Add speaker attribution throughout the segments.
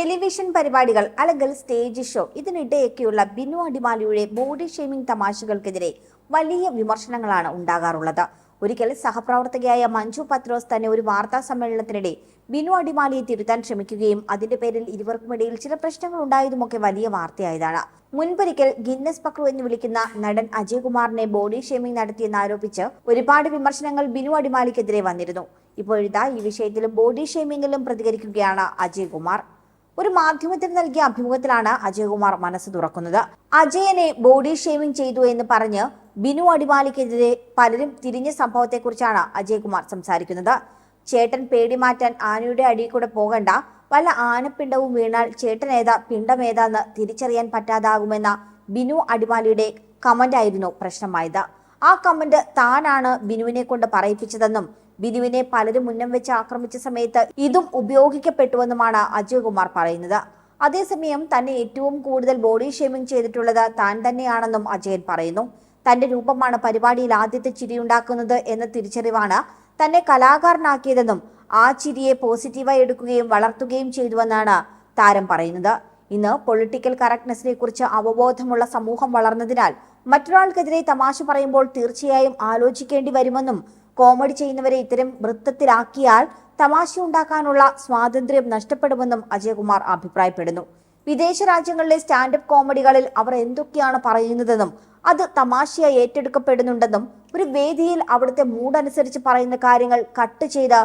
Speaker 1: Television പരിപാടികൾ അല്ലെങ്കിൽ stage show ഇതിനിടെയൊക്കെയുള്ള ബിനു അടിമാലിയുടെ ബോഡി ഷേമിംഗ് തമാശകൾക്കെതിരെ വലിയ വിമർശനങ്ങളാണ് ഉണ്ടാകാറുള്ളത്. ഒരിക്കൽ സഹപ്രവർത്തകയായ മഞ്ജു പത്രോസ് തന്നെ ഒരു വാർത്താ സമ്മേളനത്തിനിടെ ബിനു അടിമാലിയെ തിരുത്താൻ ശ്രമിക്കുകയും അതിന്റെ പേരിൽ ഇരുവർക്കുമിടയിൽ ചില പ്രശ്നങ്ങൾ ഉണ്ടായതുമൊക്കെ വലിയ വാർത്തയായതാണ്. മുൻപൊരിക്കൽ ഗിന്നസ് പക്രു എന്ന് വിളിക്കുന്ന നടൻ അജയ്കുമാറിനെ ബോഡി ഷേമിംഗ് നടത്തിയെന്ന് ആരോപിച്ച് ഒരുപാട് വിമർശനങ്ങൾ ബിനു അടിമാലിക്കെതിരെ വന്നിരുന്നു. ഇപ്പോഴിതാ ഈ വിഷയത്തിലും ബോഡി ഷേമിംഗിലും പ്രതികരിക്കുകയാണ് അജയ്കുമാർ. ഒരു മാധ്യമത്തിന് നൽകിയ അഭിമുഖത്തിലാണ് അജയകുമാർ മനസ്സ് തുറക്കുന്നത്. അജയനെ ബോഡി ഷേവിംഗ് ചെയ്തു എന്ന് പറഞ്ഞ് ബിനു അടിമാലിക്കെതിരെ പലരും തിരിഞ്ഞ സംഭവത്തെക്കുറിച്ചാണ് അജയകുമാർ സംസാരിക്കുന്നത്. ചേട്ടൻ പേടി മാറ്റാൻ ആനയുടെ അടിയിൽ കൂടെ പോകണ്ട വല്ല ആനപ്പിണ്ടവും വീണാൽ ചേട്ടൻ ഏതാ പിണ്ടമേതാന്ന് തിരിച്ചറിയാൻ പറ്റാതാകുമെന്ന ബിനു അടിമാലിയുടെ കമന്റ് ആയിരുന്നു പ്രശ്നമായത്. ആ കമന്റ് താനാണ് ബിനുവിനെ കൊണ്ട് പറയിപ്പിച്ചതെന്നും ബിനുവിനെ പലരും മുന്നം വെച്ച് ആക്രമിച്ച സമയത്ത് ഇതും ഉപയോഗിക്കപ്പെട്ടുവെന്നുമാണ് അജയ്കുമാർ പറയുന്നത്. അതേസമയം തന്നെ ഏറ്റവും കൂടുതൽ ബോഡി ഷേമിംഗ് ചെയ്തിട്ടുള്ളത് താൻ തന്നെയാണെന്നും അജയൻ പറയുന്നു. തന്റെ രൂപമാണ് പരിപാടിയിൽ ആദ്യത്തെ ചിരിയുണ്ടാക്കുന്നത് എന്ന തിരിച്ചറിവാണ് തന്നെ കലാകാരനാക്കിയതെന്നും ആ ചിരിയെ പോസിറ്റീവായി എടുക്കുകയും വളർത്തുകയും ചെയ്തുവെന്നാണ് താരം പറയുന്നത്. ഇന്ന് പൊളിറ്റിക്കൽ കറക്റ്റ്നെസ്സിനെ കുറിച്ച് അവബോധമുള്ള സമൂഹം വളർന്നതിനാൽ മറ്റൊരാൾക്കെതിരെ തമാശ പറയുമ്പോൾ തീർച്ചയായും ആലോചിക്കേണ്ടി വരുമെന്നും കോമഡി ചെയ്യുന്നവരെ ഇത്തരം വൃത്തത്തിലാക്കിയാൽ തമാശ ഉണ്ടാക്കാനുള്ള സ്വാതന്ത്ര്യം നഷ്ടപ്പെടുമെന്നും അജയകുമാർ അഭിപ്രായപ്പെടുന്നു. വിദേശ രാജ്യങ്ങളിലെ സ്റ്റാൻഡപ്പ് കോമഡികളിൽ അവർ എന്തൊക്കെയാണ് പറയുന്നതെന്നും അത് തമാശയായി ഏറ്റെടുക്കപ്പെടുന്നുണ്ടെന്നും ഒരു വേദിയിൽ അവിടുത്തെ മൂഡനുസരിച്ച് പറയുന്ന കാര്യങ്ങൾ കട്ട് ചെയ്ത്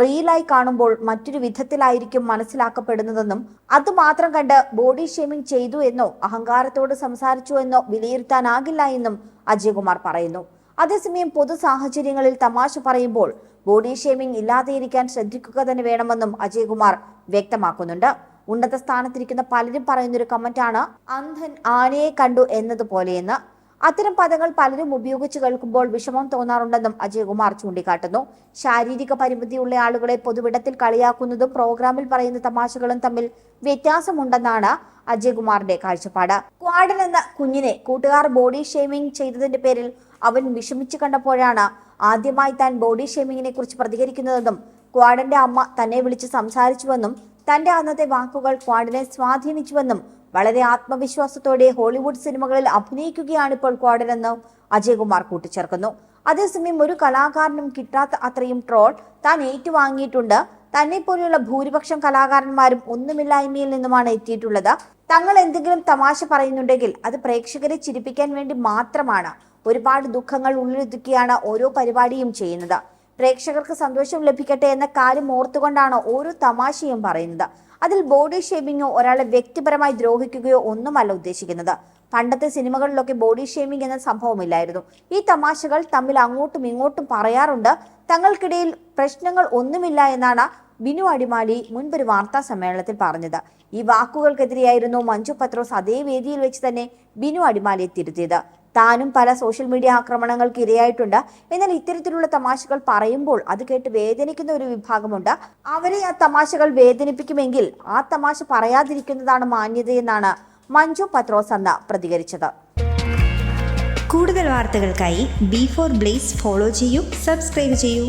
Speaker 1: റീലായി കാണുമ്പോൾ മറ്റൊരു വിധത്തിലായിരിക്കും മനസ്സിലാക്കപ്പെടുന്നതെന്നും അത് മാത്രം കണ്ട് ബോഡി ഷേമിംഗ് ചെയ്തു എന്നോ അഹങ്കാരത്തോട് സംസാരിച്ചു എന്നോ വിലയിരുത്താനാകില്ല എന്നും അജയകുമാർ പറയുന്നു. അതേസമയം പൊതു സാഹചര്യങ്ങളിൽ തമാശ പറയുമ്പോൾ ബോഡി ഷേമിംഗ് ഇല്ലാതെയിരിക്കാൻ ശ്രദ്ധിക്കുക തന്നെ വേണമെന്നും അജയ്കുമാർ വ്യക്തമാക്കുന്നുണ്ട്. ഉന്നത സ്ഥാനത്തിരിക്കുന്ന പലരും പറയുന്നൊരു കമന്റാണ് അന്ധൻ ആനയെ കണ്ടു എന്നതുപോലെയെന്ന്. അത്തരം പദങ്ങൾ പലരും ഉപയോഗിച്ച് കേൾക്കുമ്പോൾ വിഷമം തോന്നാറുണ്ടെന്നും അജയ്കുമാർ ചൂണ്ടിക്കാട്ടുന്നു. ശാരീരിക പരിമിതിയുള്ള ആളുകളെ പൊതുവിടത്തിൽ കളിയാക്കുന്നതും പ്രോഗ്രാമിൽ പറയുന്ന തമാശകളും തമ്മിൽ വ്യത്യാസമുണ്ടെന്നാണ് അജയ്കുമാറിന്റെ കാഴ്ചപ്പാട്. ക്വാഡൻ എന്ന കുഞ്ഞിനെ കൂട്ടുകാർ ബോഡി ഷേമിംഗ് ചെയ്തതിന്റെ പേരിൽ അവൻ വിഷമിച്ചു കണ്ടപ്പോഴാണ് ആദ്യമായി താൻ ബോഡി ഷേമിങ്ങിനെ കുറിച്ച് പ്രതികരിക്കുന്നതെന്നും ക്വാഡന്റെ അമ്മ തന്നെ വിളിച്ച് സംസാരിച്ചുവെന്നും തന്റെ അന്നത്തെ വാക്കുകൾ ക്വാഡനെ സ്വാധീനിച്ചുവെന്നും വളരെ ആത്മവിശ്വാസത്തോടെ ഹോളിവുഡ് സിനിമകളിൽ അഭിനയിക്കുകയാണ് ഇപ്പോൾ ക്വാഡനെന്ന് അജയകുമാർ കൂട്ടിച്ചേർക്കുന്നു. അതേസമയം ഒരു കലാകാരനും കിട്ടാത്ത അത്രയും ട്രോൾ താൻ ഏറ്റുവാങ്ങിയിട്ടുണ്ട്. തന്നെ പോലെയുള്ള ഭൂരിപക്ഷം കലാകാരന്മാരും ഒന്നുമില്ലായ്മയിൽ നിന്നുമാണ് എത്തിയിട്ടുള്ളത്. തങ്ങൾ എന്തെങ്കിലും തമാശ പറയുന്നുണ്ടെങ്കിൽ അത് പ്രേക്ഷകരെ ചിരിപ്പിക്കാൻ വേണ്ടി മാത്രമാണ്. ഒരുപാട് ദുഃഖങ്ങൾ ഉള്ളിലൊതുക്കിയാണ് ഓരോ പരിപാടിയും ചെയ്യുന്നത്. പ്രേക്ഷകർക്ക് സന്തോഷം ലഭിക്കട്ടെ എന്ന കാര്യം ഓർത്തുകൊണ്ടാണ് ഓരോ തമാശയും പറയുന്നത്. അതിൽ ബോഡി ഷേമിങ്ങോ ഒരാളെ വ്യക്തിപരമായി ദ്രോഹിക്കുകയോ ഒന്നുമല്ല ഉദ്ദേശിക്കുന്നത്. പണ്ടത്തെ സിനിമകളിലൊക്കെ ബോഡി ഷേമിംഗ് എന്ന സംഭവമില്ലായിരുന്നു. ഈ തമാശകൾ തമ്മിൽ അങ്ങോട്ടും ഇങ്ങോട്ടും പറയാറുണ്ട്. തങ്ങൾക്കിടയിൽ പ്രശ്നങ്ങൾ ഒന്നുമില്ല എന്നാണ് ബിനു അടിമാലി മുൻപൊരു വാർത്താ സമ്മേളനത്തിൽ പറഞ്ഞത്. ഈ വാക്കുകൾക്കെതിരെയായിരുന്നു മഞ്ജു പത്രോസ് അതേ വേദിയിൽ വെച്ച് തന്നെ ബിനു അടിമാലിയെ തിരുത്തിയത്. താനും പല സോഷ്യൽ മീഡിയ ആക്രമണങ്ങൾക്ക് ഇരയായിട്ടുണ്ട്. എന്നാൽ ഇത്തരത്തിലുള്ള തമാശകൾ പറയുമ്പോൾ അത് കേട്ട് വേദനിക്കുന്ന ഒരു വിഭാഗമുണ്ട്. അവരെ ആ തമാശകൾ വേദനിപ്പിക്കുമെങ്കിൽ ആ തമാശ പറയാതിരിക്കുന്നതാണ് മാന്യതയെന്നാണ് മഞ്ജു പത്രോസ് അന്ന് പ്രതികരിച്ചത്.
Speaker 2: കൂടുതൽ വാർത്തകൾക്കായി ബി ഫോർ ബ്ലേസ് ഫോളോ ചെയ്യൂ സബ്സ്ക്രൈബ് ചെയ്യൂ.